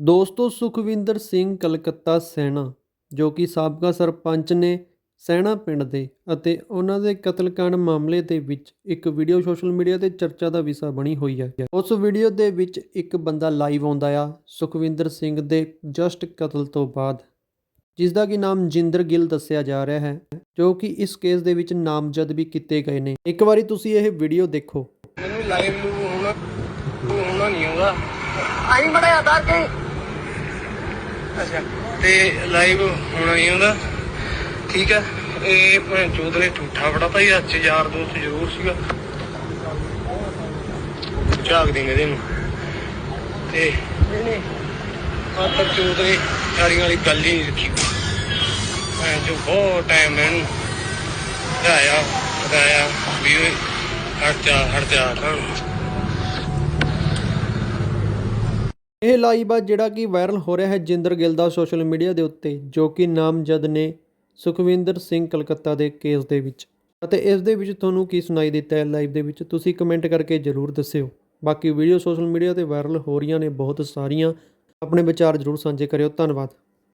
ਦੋਸਤੋ ਸੁਖਵਿੰਦਰ ਸਿੰਘ ਕਲਕੱਤਾ ਸੈਣਾ ਜੋ ਕਿ ਸਾਬਕਾ ਸਰਪੰਚ ਨੇ ਸੈਣਾ ਪਿੰਡ ਦੇ ਅਤੇ ਉਹਨਾਂ ਦੇ ਕਤਲकांड ਮਾਮਲੇ ਦੇ ਵਿੱਚ ਇੱਕ ਵੀਡੀਓ ਸੋਸ਼ਲ ਮੀਡੀਆ ਤੇ ਚਰਚਾ ਦਾ ਵਿਸ਼ਾ ਬਣੀ ਹੋਈ ਹੈ। ਉਸ ਵੀਡੀਓ ਦੇ ਵਿੱਚ ਇੱਕ ਬੰਦਾ ਲਾਈਵ ਆਉਂਦਾ ਆ ਸੁਖਵਿੰਦਰ ਸਿੰਘ ਦੇ ਜਸਟ ਕਤਲ ਤੋਂ ਬਾਅਦ ਜਿਸ ਦਾ ਕਿ ਨਾਮ ਜਿੰਦਰ ਗਿੱਲ ਦੱਸਿਆ ਜਾ ਰਿਹਾ ਹੈ ਜੋ ਕਿ ਇਸ ਕੇਸ ਦੇ ਵਿੱਚ ਨਾਮਜ਼ਦ ਵੀ ਕੀਤੇ ਗਏ ਨੇ। ਇੱਕ ਵਾਰੀ ਤੁਸੀਂ ਇਹ ਵੀਡੀਓ ਦੇਖੋ। ਮੈਨੂੰ ਲਾਈਵ ਨੂੰ ਹੁਣ ਹੋਣਾ ਨਹੀਂ ਆਉਂਦਾ। ਆਈ ਬੜਾ ਆਧਾਰ ਕੇ ਅੱਛਾ। ਤੇ ਲਾਈਵ ਹੋਣਾ ਨਹੀਂ ਆਉਂਦਾ ਠੀਕ ਹੈ ਇਹ ਭੈਣ ਚੋਦ ਨੇ ਝੂਠਾ ਬੜਾ ਭਾਈ, ਅੱਜ ਯਾਰ ਦੋਸਤ ਜ਼ਰੂਰ ਸੀਗਾ। ਝਾਕ ਦੇਂਗੇ ਇਹਦੇ ਨੂੰ ਤੇ ਇਹਨੇ ਆਤਰ ਚੋਦ ਨੇ ਯਾਰੀਆਂ ਵਾਲੀ ਗੱਲ ਹੀ ਨਹੀਂ ਰੱਖੀ ਭੈਣ ਜੋ ਬਹੁਤ ਟਾਈਮ ਇਹਨੂੰ ਹਟਾਇਆ ਹਟਾਇਆ ਵੀ ਹਟ ਜਾ ਹਟ ਜਾ ਇਹ ਲਾਈਵ ਆ ਜਿਹੜਾ ਕਿ ਵਾਇਰਲ ਹੋ ਰਿਹਾ ਹੈ ਜਿੰਦਰ ਗਿੱਲ ਦਾ ਸੋਸ਼ਲ ਮੀਡੀਆ ਦੇ ਉੱਤੇ, ਜੋ ਕਿ ਨਾਮਜ਼ਦ ਨੇ ਸੁਖਵਿੰਦਰ ਸਿੰਘ ਕਲਕੱਤਾ ਦੇ ਕੇਸ ਦੇ ਵਿੱਚ। ਅਤੇ ਇਸ ਦੇ ਵਿੱਚ ਤੁਹਾਨੂੰ ਕੀ ਸੁਣਾਈ ਦਿੱਤਾ ਹੈ ਲਾਈਵ ਦੇ ਵਿੱਚ, ਤੁਸੀਂ ਕਮੈਂਟ ਕਰਕੇ ਜਰੂਰ ਦੱਸਿਓ। ਬਾਕੀ ਵੀਡੀਓ ਸੋਸ਼ਲ ਮੀਡੀਆ ਤੇ ਵਾਇਰਲ ਹੋ ਰਹੀਆਂ ਨੇ ਬਹੁਤ ਸਾਰੀਆਂ। ਆਪਣੇ ਵਿਚਾਰ ਜਰੂਰ ਸਾਂਝੇ ਕਰਿਓ। ਧੰਨਵਾਦ।